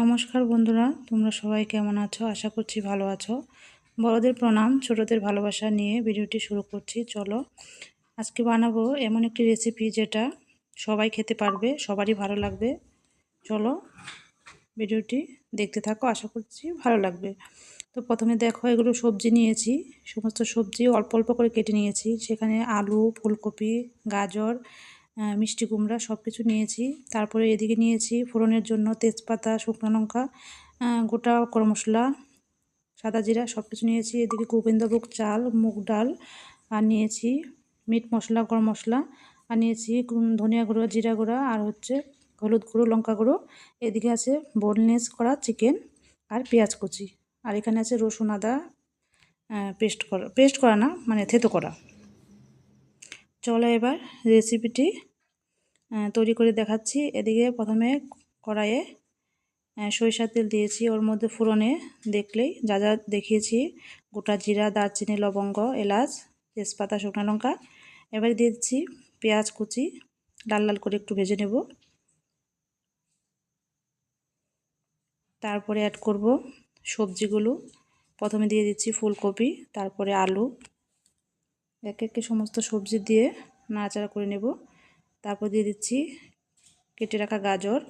নমস্কার বন্ধুরা, তোমরা সবাই কেমন আছো? আশা করছি ভালো আছো। বড়দের প্রণাম, ছোটদের ভালোবাসা নিয়ে ভিডিওটি শুরু করছি। চলো, আজকে বানাবো এমন একটি রেসিপি যেটা সবাই খেতে পারবে, সবারই ভালো লাগবে। চলো, ভিডিওটি দেখতে থাকো, আশা করছি ভালো লাগবে। তো প্রথমে দেখো, এগুলো সবজি নিয়েছি। সমস্ত সবজি অল্প অল্প করে কেটে নিয়েছি। সেখানে আলু, ফুলকপি, গাজর মিষ্টি কুমড়া সব কিছু নিয়েছি। তারপরে এদিকে নিয়েছি ফোড়নের জন্য তেজপাতা, শুকনো লঙ্কা গোটা গরম মশলা সাদা জিরা সব কিছু নিয়েছি। এদিকে গোবিন্দভোগ চাল, মুগ ডাল, আর নিয়েছি মিট মশলা, গরম মশলা, আর নিয়েছি ধনিয়া গুঁড়ো, জিরা গুঁড়া, আর হচ্ছে হলুদ গুঁড়ো, লঙ্কা গুঁড়ো। এদিকে আছে বোনলেস করা চিকেন আর পেঁয়াজ কুচি। আর এখানে আছে রসুন আদা পেস্ট করা পেস্ট করা না মানে থেতো করা। চলো এবার রেসিপিটি তৈরি করে দেখাচ্ছি। এদিকে প্রথমে কড়াইয়ে সরিষার তেল দিয়েছি। ওর মধ্যে ফোড়নে দেখলেই যা যা দেখিয়েছি। গোটা জিরা, দারচিনি, লবঙ্গ, এলাচ, তেজপাতা, শুকনো লঙ্কা। এবার দিয়ে দিচ্ছি পেঁয়াজ কুচি। লাল লাল করে একটু ভেজে নেব। তারপরে অ্যাড করব সবজিগুলো। প্রথমে দিয়ে দিচ্ছি ফুলকপি, তারপরে আলু এক একে সমস্ত সবজি দিয়ে নাড়াচাড়া করে নেব। তারপর দিয়ে দিচ্ছি কেটে রাখা গাজর।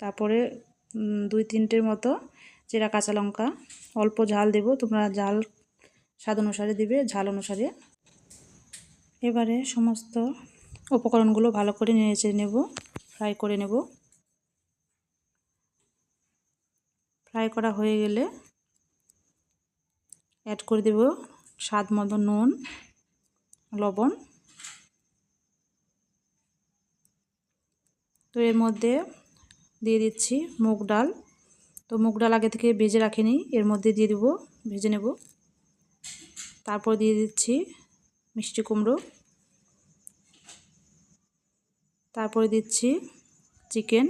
তারপরে দুই তিনটের মতো চেরা কাঁচা লঙ্কা। অল্প ঝাল দেব, তোমরা ঝাল স্বাদ অনুসারে দিবে, ঝাল অনুসারে। এবারে সমস্ত উপকরণগুলো ভালো করে নেড়ে নেব, ফ্রাই করে নেব। ফ্রাই করা হয়ে গেলে অ্যাড করে দেব স্বাদ মতো নুন, লবণ। তো এর মধ্যে দিয়ে দিচ্ছি মুগ ডাল। তো মুগ ডাল আগে থেকে ভেজে রাখিনি, এর মধ্যে দিয়ে দেবো, ভেজে নেব। তারপর দিয়ে দিচ্ছি মিষ্টি কুমড়ো। তারপরে দিচ্ছি চিকেন,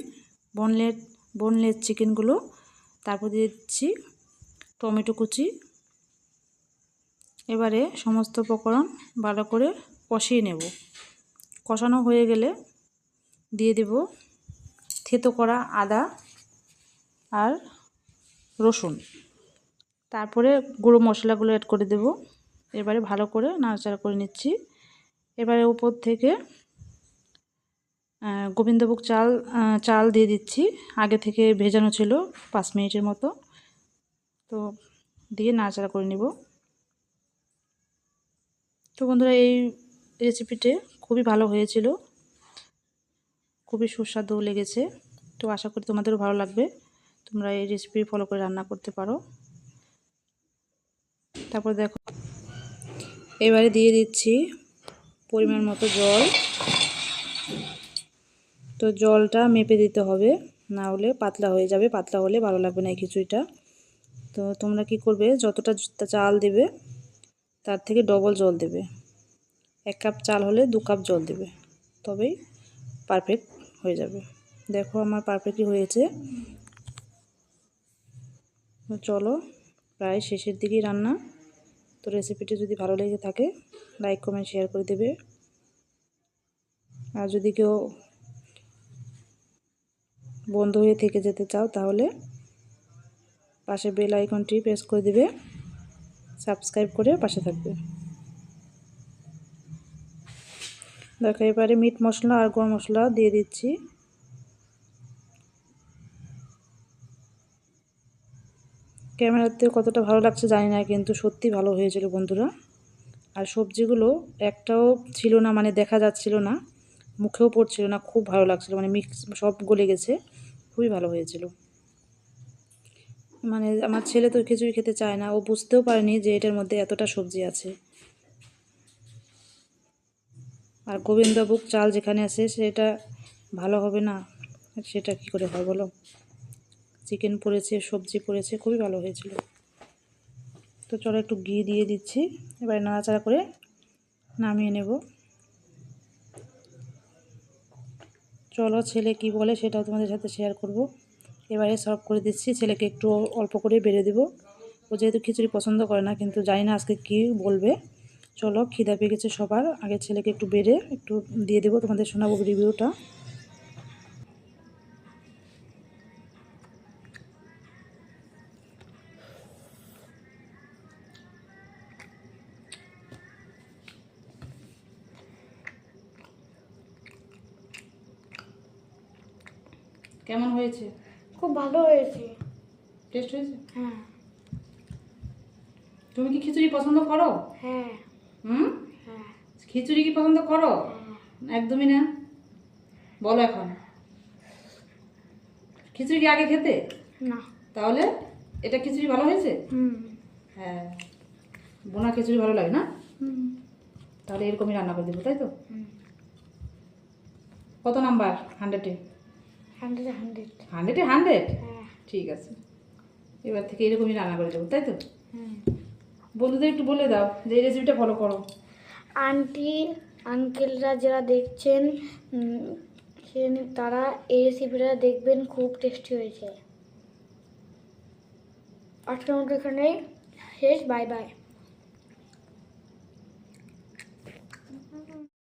বোনলেট বোনলেস চিকেনগুলো। তারপর দিয়ে দিচ্ছি টমেটো কুচি। এবারে সমস্ত উপকরণ ভালো করে কষিয়ে নেব। কষানো হয়ে গেলে দিয়ে দেব থেতো করা আদা আর রসুন। তারপরে গুঁড়ো মশলাগুলো অ্যাড করে দেব। এবারে ভালো করে নাড়াচাড়া করে নিচ্ছি। এবারে উপর থেকে গোবিন্দভোগ চাল চাল দিয়ে দিচ্ছি। আগে থেকে ভেজানো ছিল পাঁচ মিনিটের মতো। তো দিয়ে নাড়াচাড়া করে নিব। তো বন্ধুরা, এই রেসিপিতে খুবই ভালো হয়েছিল। খুবই সুস্বাদু লেগেছে। তো আশা করি তোমাদেরও ভালো লাগবে। তোমরা এই রেসিপি ফলো করে রান্না করতে পারো। তারপর দেখো, এবারে দিয়ে দিচ্ছি পরিমাণ মতো জল। তো জলটা মেপে দিতে হবে, না হলে পাতলা হয়ে যাবে। পাতলা হলে ভালো লাগবে না এই খিচুড়িটা। তো তোমরা কি করবে, যতটা চাল দেবে তার থেকে ডবল জল দেবে। এক কাপ চাল হলে দু কাপ জল দেবে। তবেই পারফেক্ট হয়ে যাবে। দেখো আমার পারফেক্টই হয়েছে। চলো, প্রায় শেষের দিকেই রান্না। তো রেসিপিটি যদি ভালো লেগে থাকে লাইক কমেন্ট শেয়ার করে দেবে। আর যদি কেউ বন্ধ হয়ে থেকে যেতে চাও, তাহলে পাশে বেল আইকনটি প্রেস করে দেবে। সাবস্ক্রাইব করে পাশে থাকবে। দেখো, এবারে মিট মশলা আর গরম মশলা দিয়ে দিচ্ছি। ক্যামেরাতে কতটা ভালো লাগছে জানি না, কিন্তু সত্যি ভালো হয়েছিল বন্ধুরা। আর সবজিগুলো একটাও ছিল না মানে দেখা যাচ্ছিল না, মুখেও পড়ছিল না, খুব ভালো লাগছিল মানে মিক্স সব গলে গেছে, খুবই ভালো হয়েছিল। মানে আমার ছেলে তো খিচুড়ি খেতে চায় না, ও বুঝতেও পারেনি যে এটার মধ্যে এতটা সবজি আছে। আর গোবিন্দভোগ চাল যেখানে আছে সেটা ভালো হবে না? সেটা কি করে হয় বলো? চিকেন পড়েছে, সবজি পড়েছে, খুবই ভালো হয়েছিল। তো চলো একটু ঘি দিয়ে দিচ্ছি, এবারে নাড়াচাড়া করে নামিয়ে নেব। চলো ছেলে কি বলে সেটাও তোমাদের সাথে শেয়ার করব। এবারে সর্ভ করে দিচ্ছি। ছেলেকে একটু অল্প করে বেড়ে দেবো। ও যেহেতু খিচুড়ি পছন্দ করে না, কিন্তু জানি না আজকে কি বলবে। চলো, খিদা পেয়ে গেছে সবার। আগে ছেলেকে একটু বেড়ে একটু দিয়ে দেবো, তোমাদের শোনাবো রিভিউটা কেমন হয়েছে? খুব ভালো হয়েছে। টেস্ট হয়েছে? হ্যাঁ। তুমি কি খিচুড়ি পছন্দ করো? হ্যাঁ। হুম? হ্যাঁ। খিচুড়ি কি পছন্দ করো? হ্যাঁ। একদমই না। বলো এখন। খিচুড়ি কি আগে খেতে? না। তাহলে এটা খিচুড়ি ভালো হয়েছে? হুম। হ্যাঁ। বোনা খিচুড়ি ভালো লাগে না? হুম। তাহলে এরকমই রান্না করে দেবো তাই তো? কত নাম্বার হান্ড্রেডে? Hundred hundred. হান্ড্রেডে হান্ড্রেড? হ্যাঁ। ঠিক আছে। এবার থেকে এরকমই রান্না করে দেবো তাই তো? বন্ধুদের একটু বলে দাও যে এই রেসিপিটা ফলো করো। আন্টি আঙ্কেলরা যারা দেখছেন তারা এই রেসিপিটা দেখবেন খুব টেস্টি হয়েছে। আজকের মতো এখানেই শেষ বাই বাই